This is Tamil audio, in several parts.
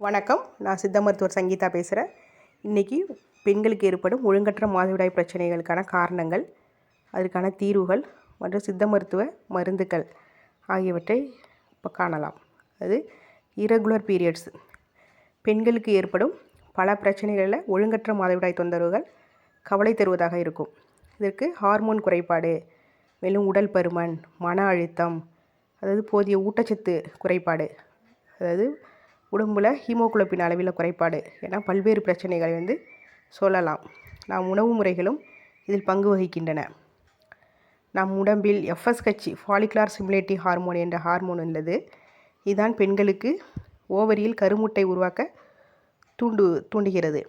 வணக்கம். நான் சித்த மருத்துவர் சங்கீதா பேசுகிறேன் இன்றைக்கி பெண்களுக்கு ஏற்படும் ஒழுங்கற்ற மாதவிடாய் பிரச்சனைகளுக்கான காரணங்கள் அதற்கான தீர்வுகள் மற்றும் சித்த மருத்துவ மருந்துகள் ஆகியவற்றை இப்போ காணலாம். அது இரகுலர் பீரியட்ஸ் பெண்களுக்கு ஏற்படும் பல பிரச்சனைகளில் ஒழுங்கற்ற மாதவிடாய் தொந்தரவுகள் கவலை தருவதாக இருக்கும். இதற்கு ஹார்மோன் குறைபாடு மேலும் உடல் பருமன் மன அழுத்தம் அதாவது போதிய ஊட்டச்சத்து குறைபாடு அதாவது உடம்புல ஹீமோகுளோபின் அளவில் குறைபாடு என பல்வேறு பிரச்சனைகளை வந்து சொல்லலாம். நாம் உணவு முறைகளும் இதில் பங்கு வகிக்கின்றன. நம் உடம்பில் எஃப்எஸ் கட்சி ஃபாலிகுலார் சிமுலேட்டி ஹார்மோன் என்ற ஹார்மோன் உள்ளது. இதுதான் பெண்களுக்கு ஓவரியில் கருமுட்டை உருவாக்க தூண்டு தூண்டுகிறது.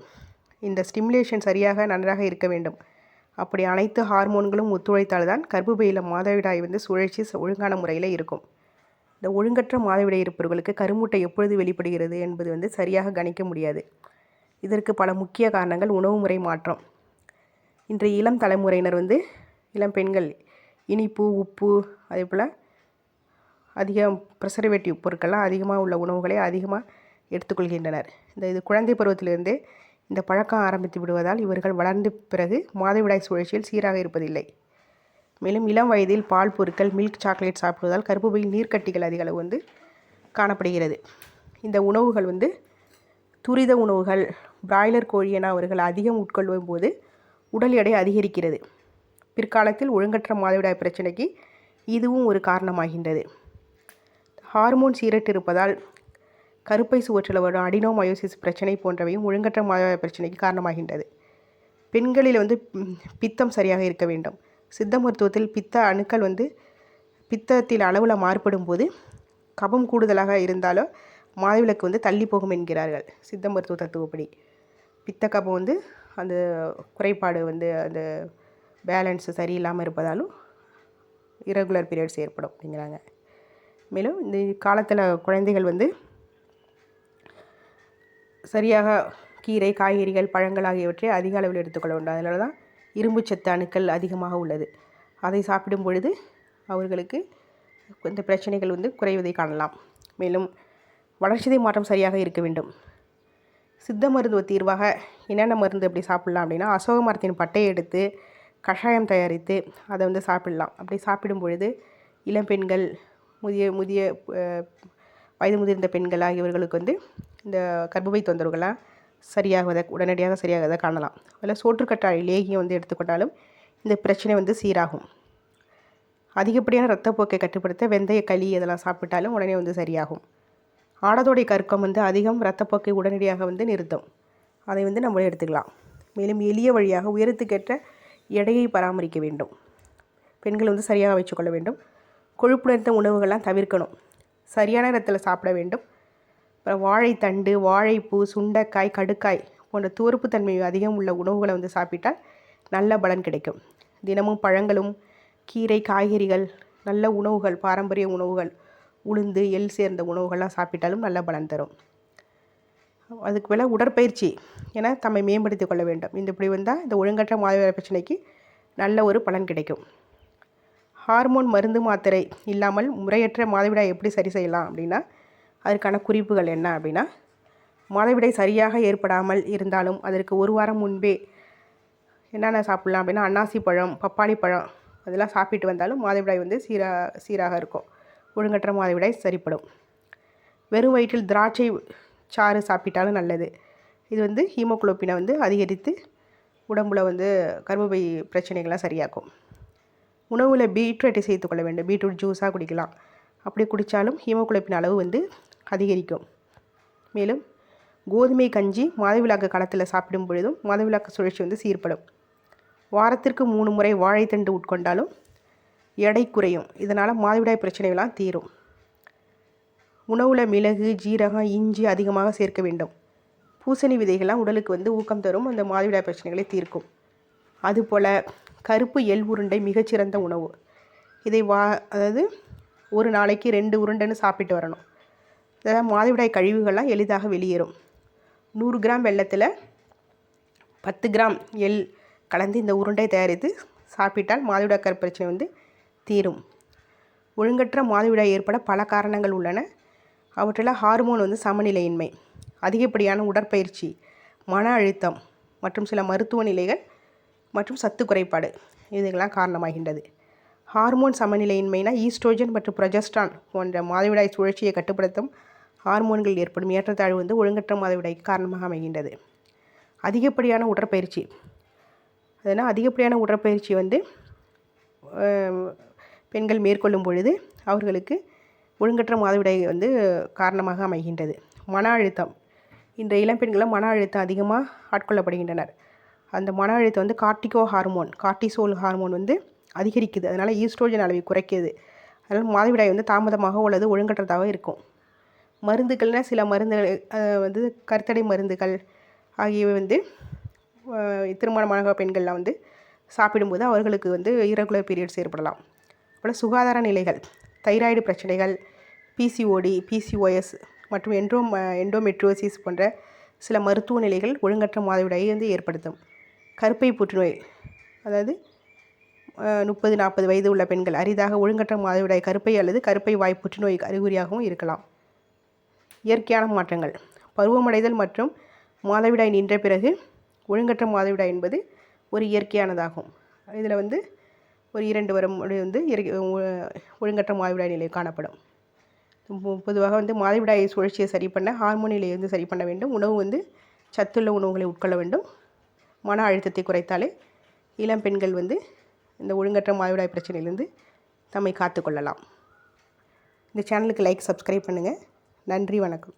இந்த ஸ்டிமுலேஷன் சரியாக நன்றாக இருக்க வேண்டும். அப்படி அனைத்து ஹார்மோன்களும் ஒத்துழைத்தால்தான் கர்ப்பப்பையில் மாதவிடாய் வந்து சுழற்சி ஒழுங்கான முறையில் இருக்கும். இந்த ஒழுங்கற்ற மாதவிடாய் இருப்பவர்களுக்கு கருமுட்டை எப்பொழுது வெளிப்படுகிறது என்பது வந்து சரியாக கணிக்க முடியாது. இதற்கு பல முக்கிய காரணங்கள். உணவு முறை மாற்றம். இன்றைய இளம் தலைமுறையினர் வந்து இளம் பெண்கள் இனிப்பு உப்பு அதே போல் அதிக ப்ரிசர்வேட்டிவ் பொருட்கள்லாம் அதிகமாக உள்ள உணவுகளை அதிகமாக எடுத்துக்கொள்கின்றனர். இந்த இது குழந்தை பருவத்திலிருந்தே இந்த பழக்கம் ஆரம்பித்து விடுவதால் இவர்கள் வளர்ந்த பிறகு மாதவிடாய் சுழற்சியில் சீராக இருப்பதில்லை. மேலும் இளம் வயதில் பால் பொருட்கள் மில்க் சாக்லேட் சாப்பிடுவதால் கர்ப்பப்பையில் நீர்க்கட்டிகள் அதிக அளவு வந்து காணப்படுகிறது. இந்த உணவுகள் வந்து துரித உணவுகள் பிராய்லர் கோழி என அவர்கள் அதிகம் உட்கொள்ளும் போது உடல் எடை அதிகரிக்கிறது. பிற்காலத்தில் ஒழுங்கற்ற மாதவிடாய் பிரச்சனைக்கு இதுவும் ஒரு காரணமாகின்றது. ஹார்மோன் சீரட்டு இருப்பதால் கருப்பை சுவற்றில் வரும் அடினோமயோசிஸ் பிரச்சனை போன்றவையும் ஒழுங்கற்ற மாதவிடாய் பிரச்சனைக்கு காரணமாகின்றது. பெண்களில் வந்து பித்தம் சரியாக இருக்க வேண்டும். சித்த மருத்துவத்தில் பித்த அணுக்கள் வந்து பித்தத்தில் அளவில் மாறுபடும் போது கபம் கூடுதலாக இருந்தாலோ மாதவிலக்கு வந்து தள்ளி போகும் என்கிறார்கள் சித்த மருத்துவ தத்துவப்படி. பித்த கபம் வந்து அந்த குறைபாடு வந்து அந்த பேலன்ஸ் சரியில்லாமல் இருப்பதாலும் இரகுலர் பீரியட்ஸ் ஏற்படும் அப்படிங்கிறாங்க மேலும் இந்த காலத்தில் குழந்தைகள் வந்து சரியாக கீரை காய்கறிகள் பழங்கள் ஆகியவற்றை அதிக அளவில் எடுத்துக்கொள்ள வேண்டும். அதனால தான் இரும்புச்சத்து அணுக்கள் அதிகமாக உள்ளது. அதை சாப்பிடும் பொழுது அவர்களுக்கு இந்த பிரச்சனைகள் வந்து குறைவதை காணலாம். மேலும் வளர்ச்சிதை மாற்றம் சரியாக இருக்க வேண்டும். சித்த மருத்துவ தீர்வாக என்னென்ன மருந்து எப்படி சாப்பிட்லாம் அப்படின்னா அசோக மரத்தின் பட்டையை எடுத்து கஷாயம் தயாரித்து அதை வந்து சாப்பிடலாம். அப்படி சாப்பிடும் பொழுது இளம் பெண்கள் முதிய முதிய வயது முதிர்ந்த பெண்கள் ஆகியவர்களுக்கு வந்து இந்த கர்ப்பப்பை தொந்தரவுகள்லாம் சரியாகுவதை உடனடியாக சரியாகுவதை காணலாம். அதில் சோற்றுக்கற்றாழை லேகியம் வந்து எடுத்துக்கொண்டாலும் இந்த பிரச்சனை வந்து சீராகும். அதிகப்படியான ரத்தப்போக்கை கட்டுப்படுத்த வெந்தய களி இதெல்லாம் சாப்பிட்டாலும் உடனே வந்து சரியாகும். ஆடதோடைய கற்கம் வந்து அதிகம் ரத்தப்போக்கை உடனடியாக வந்து நிறுத்தும். அதை வந்து நம்ம எடுத்துக்கலாம். மேலும் எளிய வழியாக உயரத்துக்கேற்ற எடையை பராமரிக்க வேண்டும். பெண்கள் வந்து சரியாக வச்சுக்கொள்ள வேண்டும். கொழுப்பு உணவுகள்லாம் தவிர்க்கணும். சரியான இடத்துல சாப்பிட வேண்டும். அப்புறம் வாழைத்தண்டு வாழைப்பூ சுண்டைக்காய் கடுக்காய் போன்ற துவர்ப்பு தன்மை அதிகம் உள்ள உணவுகளை வந்து சாப்பிட்டால் நல்ல பலன் கிடைக்கும். தினமும் பழங்களும் கீரை காய்கறிகள் நல்ல உணவுகள் பாரம்பரிய உணவுகள் உளுந்து எள் சேர்ந்த உணவுகள்லாம் சாப்பிட்டாலும் நல்ல பலன் தரும். அதுக்கு மேலே உடற்பயிற்சி என தம்மை மேம்படுத்தி கொள்ள வேண்டும். இந்த இப்படி வந்தால் இந்த ஒழுங்கற்ற மாதவிடாய் பிரச்சனைக்கு நல்ல ஒரு பலன் கிடைக்கும். ஹார்மோன் மருந்து மாத்திரை இல்லாமல் முறையற்ற மாதவிடாய் எப்படி சரி செய்யலாம் அப்படின்னா அதற்கான குறிப்புகள் என்ன அப்படின்னா மாதவிடாய் சரியாக ஏற்படாமல் இருந்தாலும் அதற்கு ஒரு வாரம் முன்பே என்னென்ன சாப்பிட்லாம் அப்படின்னா அன்னாசி பழம் பப்பாளி பழம் அதெல்லாம் சாப்பிட்டு வந்தாலும் மாதவிடாய் வந்து சீராக சீராக இருக்கும். ஒழுங்கற்ற மாதவிடாய் சரிப்படும். வெறும் வயிற்றில் திராட்சை சாறு சாப்பிட்டாலும் நல்லது. இது வந்து ஹீமோக்ளோபினை வந்து அதிகரித்து உடம்புல வந்து கர்ப்பப்பை பிரச்சனைகள்லாம் சரியாக்கும். உணவில் பீட்ரூட்டை சேர்த்துக்கொள்ள வேண்டும். பீட்ரூட் ஜூஸாக குடிக்கலாம். அப்படி குடித்தாலும் ஹீமோக்ளோபின் அளவு வந்து அதிகரிக்கும். மேலும் கோதுமை கஞ்சி மாதவிலாக்கு காலத்தில் சாப்பிடும் பொழுதும் மாதவிலாக்கு சுழற்சி வந்து சீர்படும். வாரத்திற்கு மூணு முறை வாழைத்தண்டு உட்கொண்டாலும் எடை குறையும். இதனால் மாதவிடாய் பிரச்சனைகள்லாம் தீரும். உணவில் மிளகு ஜீரகம் இஞ்சி அதிகமாக சேர்க்க வேண்டும். பூசணி விதைகள்லாம் உடலுக்கு வந்து ஊக்கம் தரும். அந்த மாதவிடாய் பிரச்சனைகளை தீர்க்கும். அதுபோல் கருப்பு எள் உருண்டை மிகச்சிறந்த உணவு. இதை வா அதாவது ஒரு நாளைக்கு ரெண்டு உருண்டைன்னு சாப்பிட்டு வரணும். இதெல்லாம் மாதவிடாய் கழிவுகள்லாம் எளிதாக வெளியேறும். நூறு கிராம் வெள்ளத்தில் பத்து கிராம் எள் கலந்து இந்த உருண்டை தயாரித்து சாப்பிட்டால் மாதவிடாய் பிரச்சனை வந்து தீரும். ஒழுங்கற்ற மாதவிடாய் ஏற்பட பல காரணங்கள் உள்ளன. அவற்றில் ஹார்மோன் வந்து சமநிலையின்மை அதிகப்படியான உடற்பயிற்சி மன அழுத்தம் மற்றும் சில மருத்துவ நிலைகள் மற்றும் சத்து குறைபாடு இதுக்கெல்லாம் காரணமாகின்றது. ஹார்மோன் சமநிலையின்மைனா ஈஸ்ட்ரோஜன் மற்றும் ப்ரொஜஸ்ட்ரான் போன்ற மாதவிடாய் சுழற்சியை கட்டுப்படுத்தும் ஹார்மோன்கள் ஏற்படும். ஏற்றத்தாழ்வு வந்து ஒழுங்கற்ற மாதவிடாய்க்கு காரணமாக அமைகின்றது. அதிகப்படியான உடற்பயிற்சி. அதனால் அதிகப்படியான உடற்பயிற்சி வந்து பெண்கள் மேற்கொள்ளும் பொழுது அவர்களுக்கு ஒழுங்கற்ற மாதவிடாய் வந்து காரணமாக அமைகின்றது. மன அழுத்தம். இன்றைய இளம்பெண்களில் மன அழுத்தம் அதிகமாக ஆட்கொள்ளப்படுகின்றனர். அந்த மன அழுத்தம் வந்து கார்டிகோ ஹார்மோன் கார்டிசோல் ஹார்மோன் வந்து அதிகரிக்குது. அதனால் ஈஸ்ட்ரோஜன் அளவை குறைக்குது. அதனால் மாதவிடாய் வந்து தாமதமாக அல்லது ஒழுங்கற்றதாக இருக்கும். மருந்துகள்னால் சில மருந்துகள் வந்து கருத்தடை மருந்துகள் ஆகியவை வந்து திருமணமான பெண்கள்லாம் வந்து சாப்பிடும்போது அவர்களுக்கு வந்து இரகுலர் பீரியட்ஸ் ஏற்படலாம். அப்புறம் சுகாதார நிலைகள் தைராய்டு பிரச்சனைகள் பிசிஓடி பிசிஓஎஸ் மற்றும் என்ட்ரோ எண்டோமெட்ரோசிஸ் போன்ற சில மருத்துவ நிலைகள் ஒழுங்கற்ற மாதவிடாயை வந்து ஏற்படுத்தும். கருப்பை புற்றுநோய் அதாவது முப்பது நாற்பது வயது உள்ள பெண்கள் அரிதாக ஒழுங்கற்ற மாதவிடாய் கருப்பை அல்லது கருப்பை வாய் புற்றுநோய் அறிகுறியாகவும் இருக்கலாம். இயற்கையான மாற்றங்கள். பருவமடைதல் மற்றும் மாதவிடாய் நின்ற பிறகு ஒழுங்கற்ற மாதவிடாய் என்பது ஒரு இயற்கையானதாகும். இதில் வந்து ஒரு இரண்டு வரும் வந்து இயற்கை- ஒழுங்கற்ற மாதவிடாய் நிலை காணப்படும். பொதுவாக வந்து மாதவிடாய் சுழற்சியை சரி பண்ண ஹார்மோன் நிலையை வந்து சரி பண்ண வேண்டும். உணவு வந்து சத்துள்ள உணவுகளை உட்கொள்ள வேண்டும். மன அழுத்தத்தை குறைத்தாலே இளம் பெண்கள் வந்து இந்த ஒழுங்கற்ற மாதவிடாய் பிரச்சனையிலிருந்து தம்மை காத்துக்கொள்ளலாம் இந்த சேனலுக்கு லைக் சப்ஸ்கிரைப் பண்ணுங்கள் நன்றி வணக்கம்.